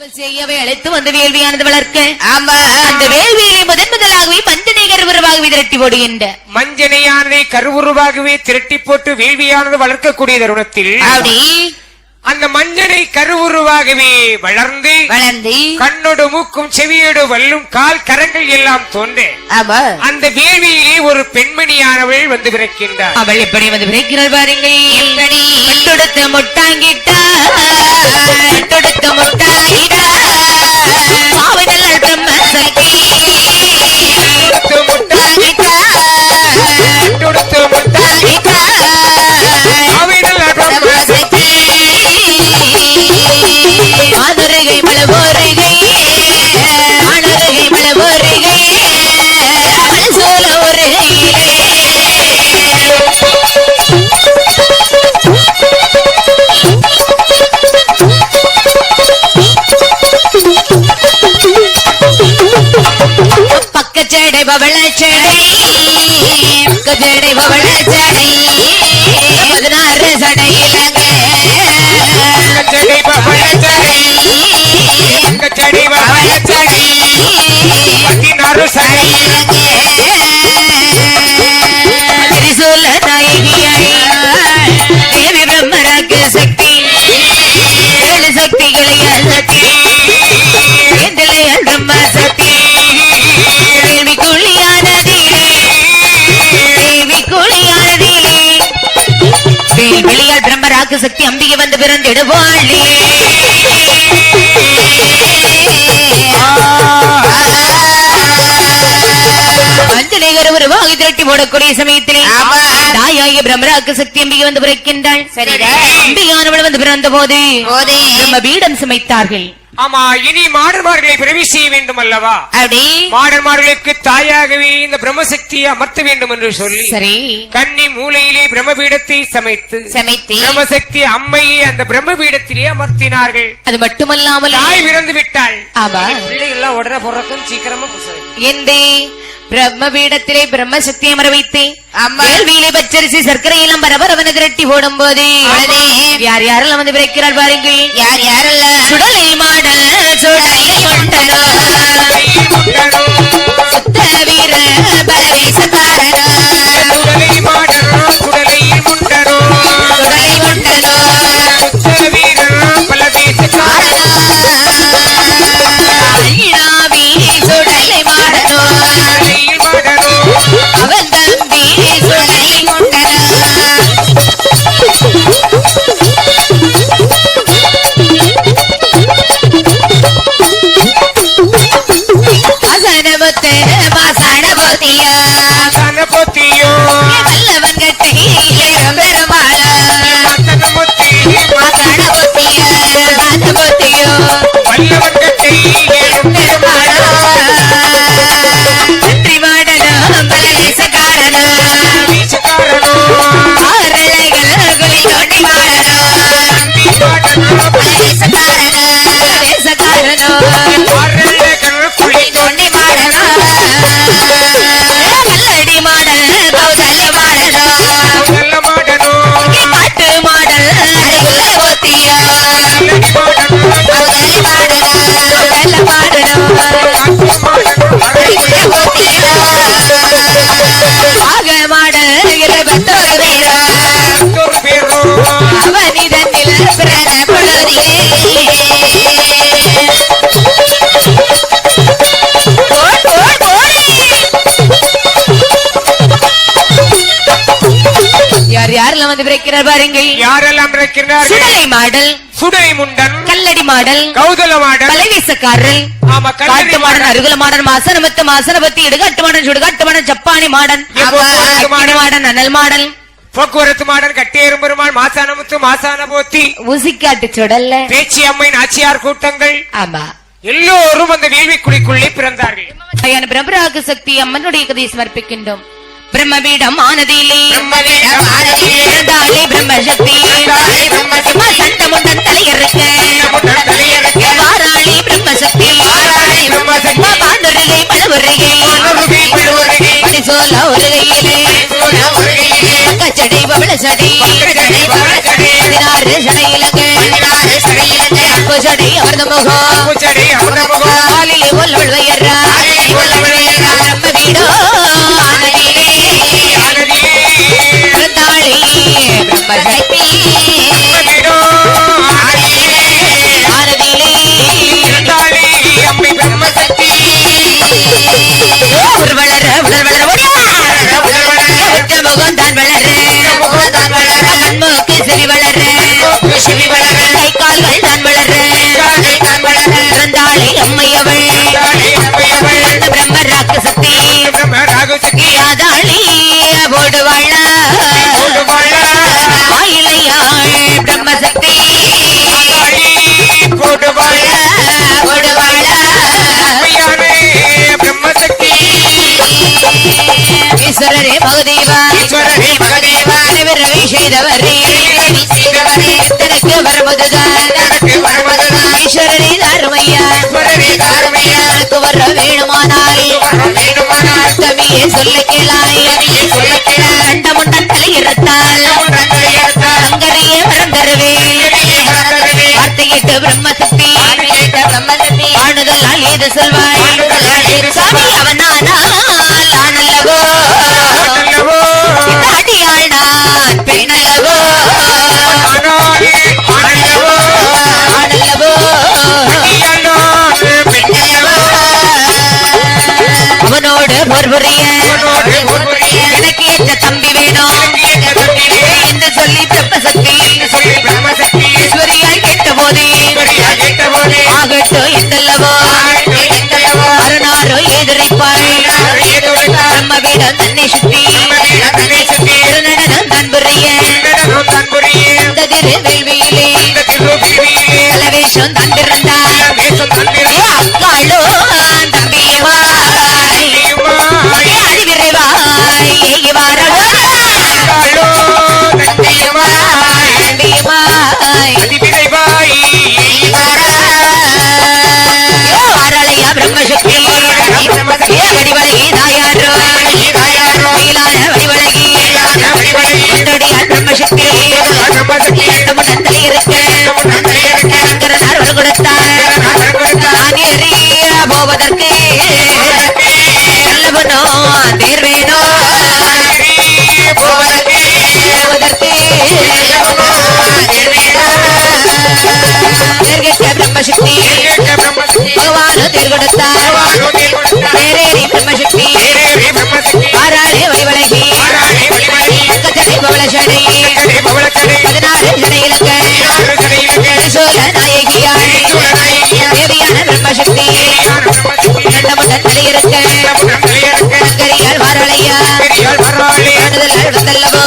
செய்யவே அழைத்து வந்து வேள்வியானது வளர்க்க. ஆமா. அந்த வேள்வியை முதன் முதலாகவே மஞ்சனைகர் உருவாகவே திரட்டி போடுகின்ற. மஞ்சனையானதை கருவுருவாகவே திரட்டி போட்டு வேள்வியானது வளர்க்கக்கூடிய தருணத்தில் அப்படி அந்த மஞ்சனை கருவுருவாகவே வளர்ந்து வளர்ந்து கண்ணோடு மூக்கும் செவியோடு வல்லும் கால் கரங்கள் எல்லாம் தோன்ற. அந்த வேள்வியிலே ஒரு பெண்மணியானவள் வந்து பிறக்கின்றார் அவள் எப்படி வந்து விரைக்கிறாள் பாருங்கள்? கட்டொடுத்த முட்டாங்கிட்டா பிரம்ம சக்தி பக்கச்சடை பவளச்சடை பதினாறு சடை இலங்கை. செடி பவளச்சடை, செடி பவளச்சடை, பதினாறு சடை, பிரம்மராக்கு சக்தி அம்பிகை வந்து பிறந்திடுவாளே. அஞ்சலிகர் ஒரு வாகை திரட்டி போடக்கூடிய சமயத்திலே. தாயாகிய பிரம்மராக்கு சக்தி அம்பிகை வந்து பிறக்கின்றாள். அம்பிகானவள் வந்து பிறந்த போது பிரம்ம பீடம் சமைத்தார்கள். ஆமா இனி மாடன்மார்களை பிறவி செய்ய வேண்டும் அல்லவா அப்படி. மாடன்மார்களுக்கு தாயாகவே இந்த பிரம்மசக்தியை அமர்த்த வேண்டும் என்று சொல்லி சரி. கன்னி மூலையிலே பிரம்மபீடத்தை சமைத்து சமைத்து. பிரம்மசக்தி அம்மையை அந்த பிரம்மபீடத்திலே அமர்த்தினார்கள். அது மட்டுமல்லாமல் தாய் பிறந்து விட்டாள் ஆமா பிள்ளைகள்லாம் உடனே பிறக்கும் சீக்கிரமா புசை. எந்தே? பிரம்ம பீடத்திலே பிரம்ம சக்தி அமர வைத்தே ஆமா. வேள்வியிலே பச்சரிசி சர்க்கரை எல்லாம் பரபரவன திரட்டி போடும் போது. யார் யாரெல்லாம் வந்து பிறக்கிறாள் பாருங்கள் யார் யாரெல்லாம் சுடலை மாடல் வல்லவன் யாரெல்லாம் வந்து பிறக்கிறார் பாருங்கள். யாரெல்லாம் இருக்கிறார்கள் சுடலை மாடல் சுடை முண்டன் கல்லடி மாடல் கௌதல மாடன் பலவேசக்காரல் ஆமா காட்டு கல்லடி மாடன் மாடன். அருகுல மாடன் மாசனமத்து மாசனபத்தி இடுகாட்டு மாடன் சுடுகாட்டு மாடன் ஜப்பானி மாடன் போக்குவரத்து மாடன். அனல் மாடன் கட்டேரும் பெருமாள் மாசானமுத்து மாசான போத்தி. ஊசிக்காட்டு சுடல்ல. பேச்சி அம்மை நாச்சியார் கூட்டங்கள். ஆமா. எல்லோரும் அந்த வேள்விக்குழிக்குள்ளே பிறந்தார்கள். பிரம்மராக சக்தி அம்மனுடைய கதையை சமர்ப்பிக்கின்றோம். பிரம்மபீடம் ஆனதிலே பிரம்மபீடம் ஆனதிலே பிறந்தாளே பிரம்மசக்தி. பிரம்மசக்தி. சண்டமுண்டன் தலையறுக்க. வாராளி பிரம்மசக்தி பலவுருகை. பரிசோல பக்கச்சடை. சடை அமர்ந்த முகம் யாதாளி போடுவாள ஆயிலையாள் பிரம்ம சக்தி போடுவாள ஈஸ்வரரே மகதேவா ரவி செய்தவரே. தனக்கு வருவதுதான் ஈஸ்வரரே தாருமையா. தனக்கு வர வேணுமானால் தவியே சொல்ல கேளாய் கண்டமுண்டன் தலையிருத்தால் அங்கரையே வரம் தருவே வார்த்தையிட்டு பிரம்ம சக்தி ஆணுதலால் ஏது சொல்வாய்? எனக்கு எந்த தம்பி வேணும்? என்று சொல்லி பிரம்ம சக்தி ஈஸ்வரியாய் கேட்ட போதே ஆகட்டோ எந்தல்லவோ அருணாரோ எதிரிப்பாள் நம்ம வீடம் தன்னை சுத்தி பிரம்மசக்தி பகவானோ தேர் கொடுத்தார் தேரேறி பிரம்மசக்தி ஆறாளே வடிவழகி பக்கத்தடை பவளசடை பதினாறு ஜடையிலக்க சோழ நாயகியாள் தேவியான பிரம்மசக்தி கண்டமுடன் தலையிருக்க கரியால் வாரளையா ஆடுதலால் வந்தல்லவோ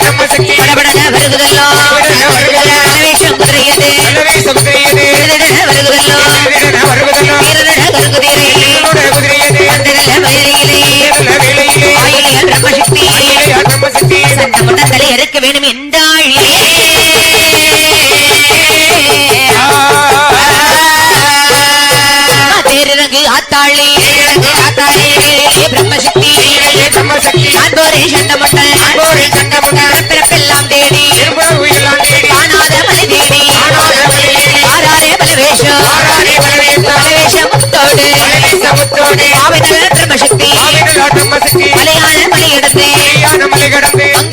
பிரம்மசக்தி படபடன வருகுதல்லோ மலையிடந்தே அங்கேவள்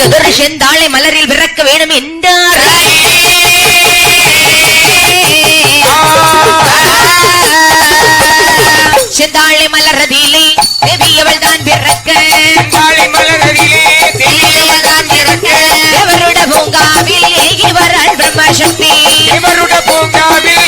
சதுர செந்தாழை மலரில் விறக்க வேணும் என்றார். செந்தாழை மலரதிலே தேவியவள் தான் பிறக்க செந்தாழை தான் பிறக்க எவருட பூங்காவில் இவரால் பிரம்மசக்தி. எவருட பூங்காவில்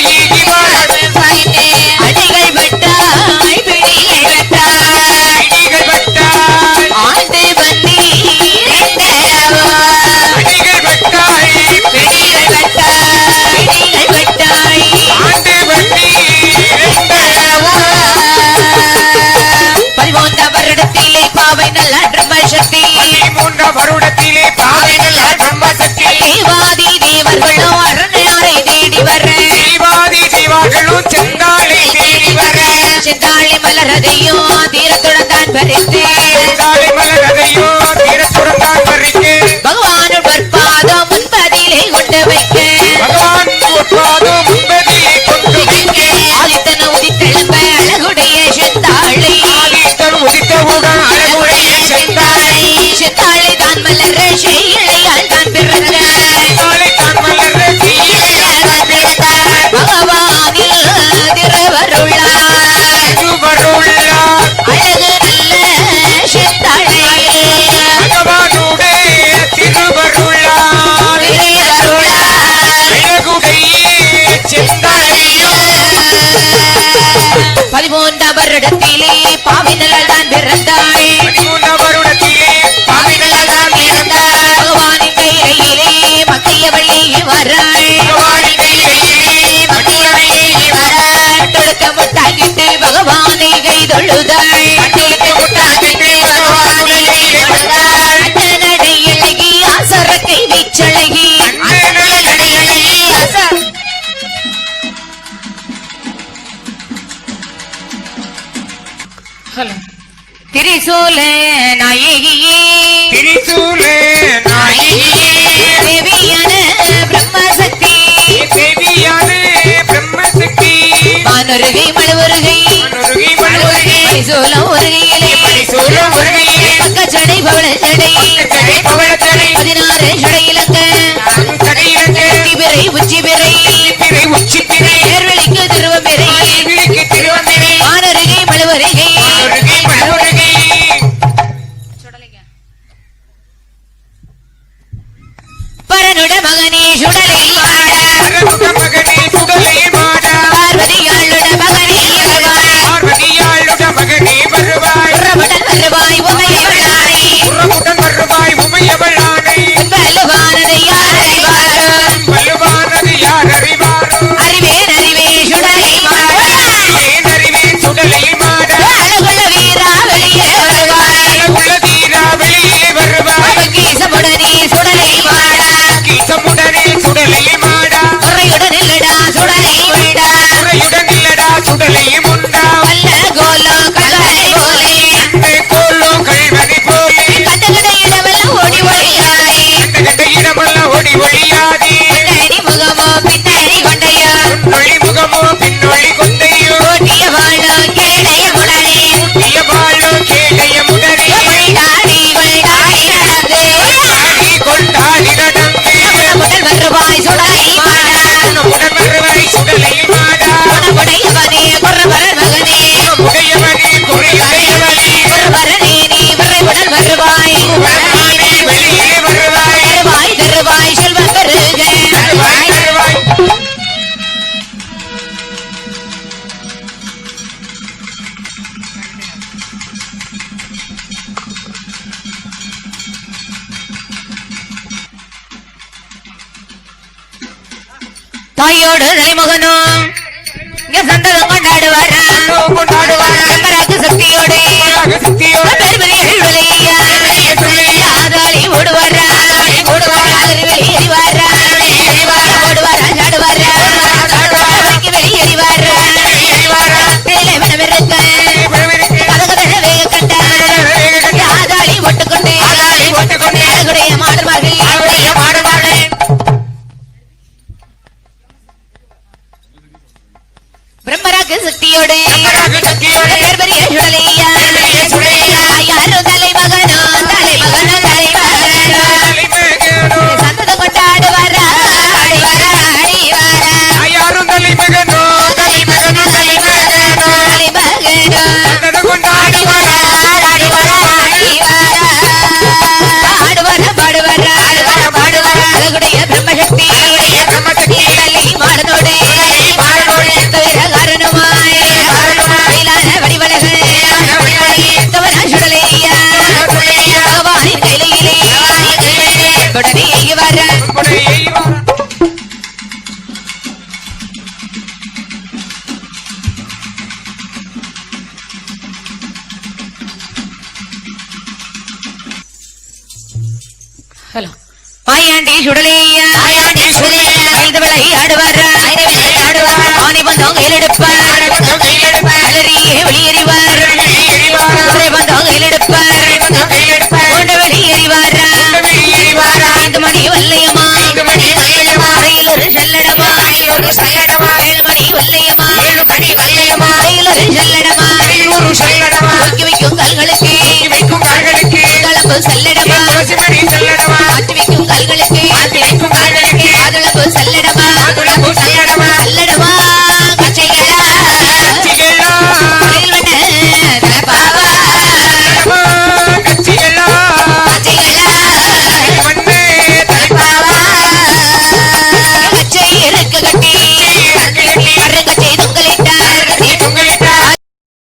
மலரதையோ அவரிடத்திலே பாவிதல் மருகை மணவருகை பரிசோலம் முருகையிலே பரிசோலம் முருகையிலே பக்க சடை பவள சடை சடை பவள சடை பதினாறு சடை இலக்க. உச்சி பிறை உச்சி பிறை. உச்சி பிறை. வழி வழியாக தாயோடு தலைமுகனும் இங்க சந்தகம் கொண்டாடுவாரா? கொண்டாடுவாரா ரங்கராஜ சக்தியோடு. சக்தியோடு பெருமதி ஓடுவாரா? ஓடுவாரா? Saludos